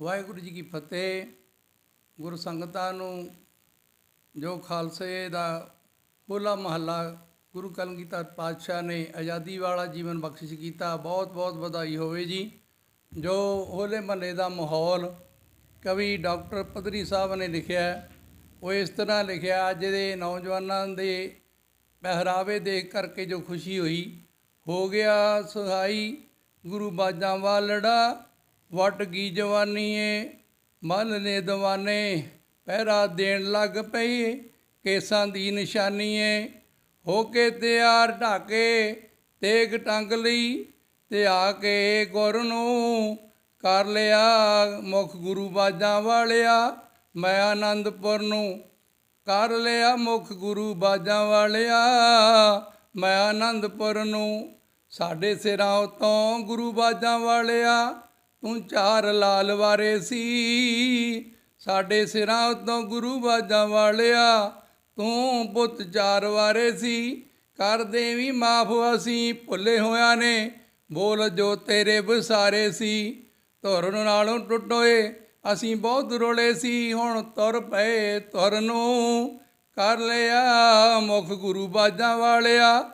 ਵਾਹਿਗੁਰੂ ਜੀ ਕੀ ਫਤਿਹ। ਗੁਰੂ ਸੰਗਤਾਂ ਨੂੰ ਜੋ ਖਾਲਸੇ ਦਾ ਹੋਲਾ ਮਹੱਲਾ ਗੁਰੂ ਕਲਗੀਧਰ ਪਾਤਸ਼ਾਹ ਨੇ ਆਜ਼ਾਦੀ ਵਾਲਾ ਜੀਵਨ ਬਖਸ਼ਿਸ਼ ਕੀਤਾ, ਬਹੁਤ ਬਹੁਤ ਵਧਾਈ ਹੋਵੇ ਜੀ। ਜੋ ਹੋਲੇ ਮਹੱਲੇ ਦਾ ਮਾਹੌਲ ਕਵੀ ਡਾਕਟਰ ਪਦਰੀ ਸਾਹਿਬ ਨੇ ਲਿਖਿਆ, ਉਹ ਇਸ ਤਰ੍ਹਾਂ ਲਿਖਿਆ ਅੱਜ ਦੇ ਨੌਜਵਾਨਾਂ ਦੇ ਪਹਿਰਾਵੇ ਦੇਖ ਕਰਕੇ ਜੋ ਖੁਸ਼ੀ ਹੋਈ, ਹੋ ਗਿਆ ਸੁਹਾਈ ਗੁਰੂ ਬਾਜਾਂ ਵਾਲੜਾ ਵਟ ਗਈ ਜਵਾਨੀ ਏ ਮਨ ਨੇ ਦਵਾਨੇ, ਪਹਿਰਾ ਦੇਣ ਲੱਗ ਪਈ, ਕੇਸਾਂ ਦੀ ਨਿਸ਼ਾਨੀ ਏ ਹੋ ਕੇ ਤਿਆਰ ਢਾਕੇ, ਤੇਗ ਟੰਗ ਲਈ, ਤੇ ਆ ਕੇ ਗੁਰ ਨੂੰ ਕਰ ਲਿਆ, ਮੁਖ ਗੁਰੂ ਬਾਜਾਂ ਵਾਲਿਆ, ਮੈਂ ਆਨੰਦਪੁਰ ਨੂੰ ਕਰ ਲਿਆ, ਮੁਖ ਗੁਰੂ ਬਾਜਾਂ ਵਾਲਿਆ, ਮੈਂ ਆਨੰਦਪੁਰ ਨੂੰ। ਸਾਡੇ ਸਿਰਾਂ ਉਤੋਂ ਗੁਰੂ ਬਾਜਾਂ ਵਾਲਿਆ ਤੂੰ ਚਾਰ ਲਾਲ ਵਾਰੇ ਸੀ। ਸਾਡੇ ਸਿਰਾਂ ਉਤੋਂ ਗੁਰੂ ਬਾਜਾਂ ਵਾਲਿਆ, ਤੂੰ ਪੁੱਤ ਚਾਰ ਵਾਰੇ ਸੀ। ਕਰ ਦੇਵੀ ਮਾਫ ਅਸੀਂ ਭੁੱਲੇ ਹੋਇਆਂ ਨੇ, ਬੋਲ ਜੋ ਤੇਰੇ ਵਿਸਾਰੇ ਸੀ। ਧੁਰ ਨਾਲੋਂ ਟੁੱਟੋਏ ਅਸੀਂ ਬਹੁਤ ਰੋਲੇ ਸੀ, ਹੁਣ ਤੁਰ ਪਏ ਤੁਰ ਨੂੰ। ਕਰ ਲਿਆ ਮੁਖ ਗੁਰੂ ਬਾਜਾਂ ਵਾਲਿਆ,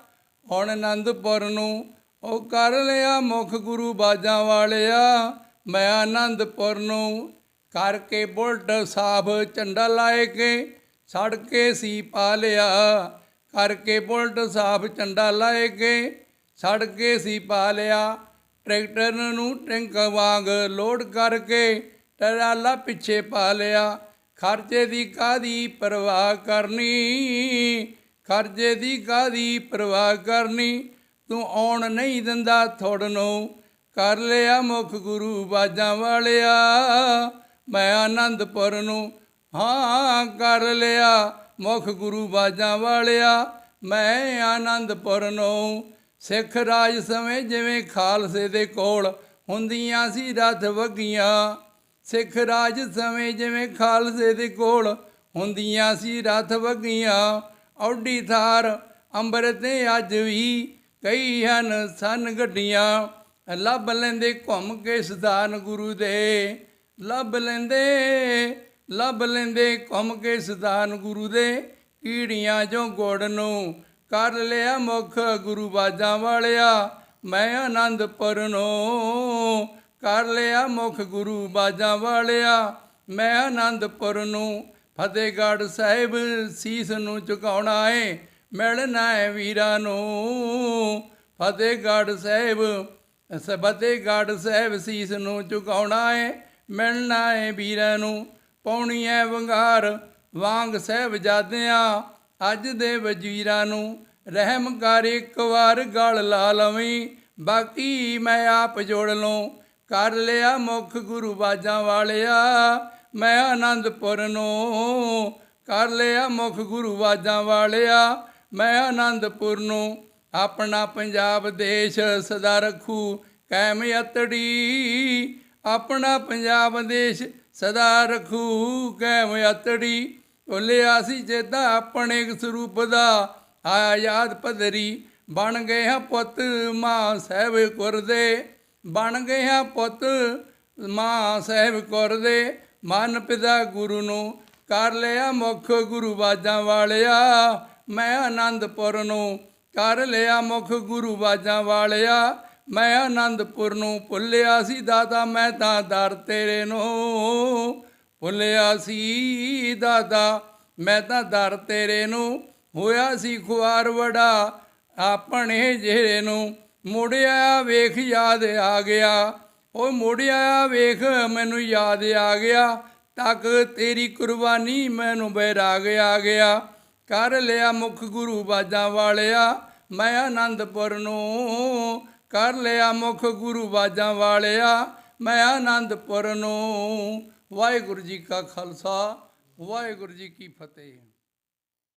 ਹੁਣ ਆਨੰਦਪੁਰ ਨੂੰ ਉਹ ਕਰ ਲਿਆ ਮੁਖ ਗੁਰੂ ਬਾਜਾਂ ਵਾਲਿਆ, ਮੈਂ ਆਨੰਦਪੁਰ ਨੂੰ ਕਰਕੇ ਬੁਲਟ ਸਾਫ਼ ਝੰਡਾ ਲਾਏ ਕੇ ਸੜ ਕੇ ਸੀ ਪਾ ਲਿਆ, ਕਰਕੇ ਬੁਲਟ ਸਾਫ਼ ਝੰਡਾ ਲਾਏ ਕੇ ਸੜ ਕੇ ਸੀ ਪਾ ਲਿਆ, ਟਰੈਕਟਰ ਨੂੰ ਟੈਂਕ ਵਾਂਗ ਲੋਡ ਕਰਕੇ ਟਰਾਲਾ ਪਿੱਛੇ ਪਾ ਲਿਆ, ਖਰਚੇ ਦੀ ਕਾਦੀ ਪਰਵਾਹ ਕਰਨੀ, ਖਰਚੇ ਦੀ ਕਾਦੀ ਪਰਵਾਹ ਕਰਨੀ ਤੂੰ ਆਉਣ ਨਹੀਂ ਦਿੰਦਾ ਥੋੜ ਨੂੰ ਕਰ ਲਿਆ ਮੁਖ ਗੁਰੂ ਬਾਜਾਂ ਵਾਲਿਆ, ਮੈਂ ਆਨੰਦਪੁਰ ਨੂੰ ਹਾਂ, ਕਰ ਲਿਆ ਮੁਖ ਗੁਰੂ ਬਾਜਾਂ ਵਾਲਿਆ, ਮੈਂ ਆਨੰਦਪੁਰ ਨੂੰ ਸਿੱਖ ਰਾਜ ਸਮੇਂ ਜਿਵੇਂ ਖਾਲਸੇ ਦੇ ਕੋਲ ਹੁੰਦੀਆਂ ਸੀ ਰਥ ਵਗੀਆਂ, ਸਿੱਖ ਰਾਜ ਸਮੇਂ ਜਿਵੇਂ ਖਾਲਸੇ ਦੇ ਕੋਲ ਹੁੰਦੀਆਂ ਸੀ ਰਥ ਵਗੀਆਂ। ਔਡੀ ਥਾਰ ਅੰਬਰ ਤੇ ਅੱਜ ਵੀ ਕਈ ਹਨ ਸਨ ਗੱਡੀਆਂ, ਲੱਭ ਲੈਂਦੇ ਘੁੰਮ ਕੇ ਸਦਾਨ ਗੁਰੂ ਦੇ। ਲੱਭ ਲੈਂਦੇ ਲੱਭ ਲੈਂਦੇ ਘੁੰਮ ਕੇ ਸਦਾਨ ਗੁਰੂ ਦੇ। ਕੀੜੀਆਂ ਜੋ ਗੋੜ ਨੂੰ ਕਰ ਲਿਆ ਮੁਖ ਗੁਰੂ ਬਾਜਾਂ ਵਾਲਿਆ। ਮੈਂ ਆਨੰਦਪੁਰ ਨੂੰ ਕਰ ਲਿਆ ਮੁਖ ਗੁਰੂ ਬਾਜਾਂ ਵਾਲਿਆ। ਮੈਂ ਆਨੰਦਪੁਰ ਨੂੰ ਫਤਿਹਗੜ੍ਹ ਸਾਹਿਬ ਸੀਸ ਨੂੰ ਝੁਕਾਉਣਾ ਏ। ਮਿਲਣਾ ਏ ਵੀਰਾਂ ਨੂੰ। ਫਤਿਹਗੜ੍ਹ ਸਾਹਿਬ ਫਤਿਹਗੜ੍ਹ ਸਾਹਿਬ ਸੀਸ ਨੂੰ ਝੁਕਾਉਣਾ ਏ ਮਿਲਣਾ ਏ ਵੀਰਾਂ ਨੂੰ। ਪਾਉਣੀ ਹੈ ਵੰਗਾਰ, ਵਾਂਗ ਸਾਹਿਬਜ਼ਾਦਿਆਂ, ਅੱਜ ਦੇ ਵਜ਼ੀਰਾਂ ਨੂੰ। ਰਹਿਮ ਕਰ ਇੱਕ ਵਾਰ ਗਲ ਲਾ ਲਵੀਂ, ਬਾਕੀ ਮੈਂ ਆਪ ਜੋੜ ਲਉ ਕਰ ਲਿਆ ਮੁਖ ਗੁਰੂ ਬਾਜਾਂ ਵਾਲਿਆ, ਮੈਂ ਆਨੰਦਪੁਰ ਨੂੰ। ਕਰ ਲਿਆ ਮੁਖ ਗੁਰੂ ਬਾਜਾਂ ਵਾਲਿਆ ਮੈਂ ਆਨੰਦਪੁਰ ਨੂੰ, ਆਪਣਾ ਪੰਜਾਬ ਦੇਸ਼ ਸਦਾ ਰੱਖੂ ਕਾਇਮ ਅਤੜੀ। ਆਪਣਾ ਪੰਜਾਬ ਦੇਸ਼ ਸਦਾ ਰੱਖੂ ਕਾਇਮ ਅਤੜੀ। ਭੁੱਲਿਆ ਸੀ ਚੇਤਾ ਆਪਣੇ ਸਰੂਪ ਦਾ, ਆਇਆ ਯਾਦ ਪਦਰੀ ਬਣ ਗਏ ਹਾਂ ਪੁੱਤ ਮਾਂ ਸਾਹਿਬ ਕੁਰਦੇ ਬਣ ਗਏ ਹਾਂ ਪੁੱਤ ਮਾਂ ਸਾਹਿਬ ਕੁਰਦੇ ਮਨ ਪਿਤਾ ਗੁਰੂ ਨੂੰ ਕਰ ਲਿਆ ਮੁਖ ਗੁਰੂ ਬਾਜਾਂ ਵਾਲਿਆ। ਮੈਂ ਆਨੰਦਪੁਰ ਨੂੰ ਕਰ ਲਿਆ ਮੁਖ ਗੁਰੂ ਬਾਜਾਂ ਵਾਲਿਆ। ਮੈਂ ਆਨੰਦਪੁਰ ਨੂੰ ਭੁੱਲਿਆ ਸੀ ਦਾਦਾ, ਮੈਂ ਤਾਂ ਦਰ ਤੇਰੇ ਨੂੰ ਭੁੱਲਿਆ ਸੀ ਦਾਦਾ। ਮੈਂ ਤਾਂ ਦਰ ਤੇਰੇ ਨੂੰ ਹੋਇਆ ਸੀ ਖੁਆਰ ਵੜਾ ਆਪਣੇ ਜਿਹੜੇ ਨੂੰ ਮੁੜਿਆ ਵੇਖ ਯਾਦ ਆ ਗਿਆ। ਉਹ ਮੁੜਿਆ ਵੇਖ, ਮੈਨੂੰ ਯਾਦ ਆ ਗਿਆ, ਤੱਕ ਤੇਰੀ ਕੁਰਬਾਨੀ ਮੈਨੂੰ ਬੈਰਾਗ ਆ ਗਿਆ। ਕਰ ਲਿਆ ਮੁਖ ਗੁਰੂ ਬਾਜਾਂ ਵਾਲਿਆ, ਮੈਂ ਆਨੰਦਪੁਰ ਨੂੰ। ਕਰ ਲਿਆ ਮੁਖ ਗੁਰੂ ਬਾਜਾਂ ਵਾਲਿਆ, ਮੈਂ ਆਨੰਦਪੁਰ ਨੂੰ। ਵਾਹਿਗੁਰੂ ਜੀ ਕਾ ਖਾਲਸਾ, ਵਾਹਿਗੁਰੂ ਜੀ ਕੀ ਫਤਿਹ।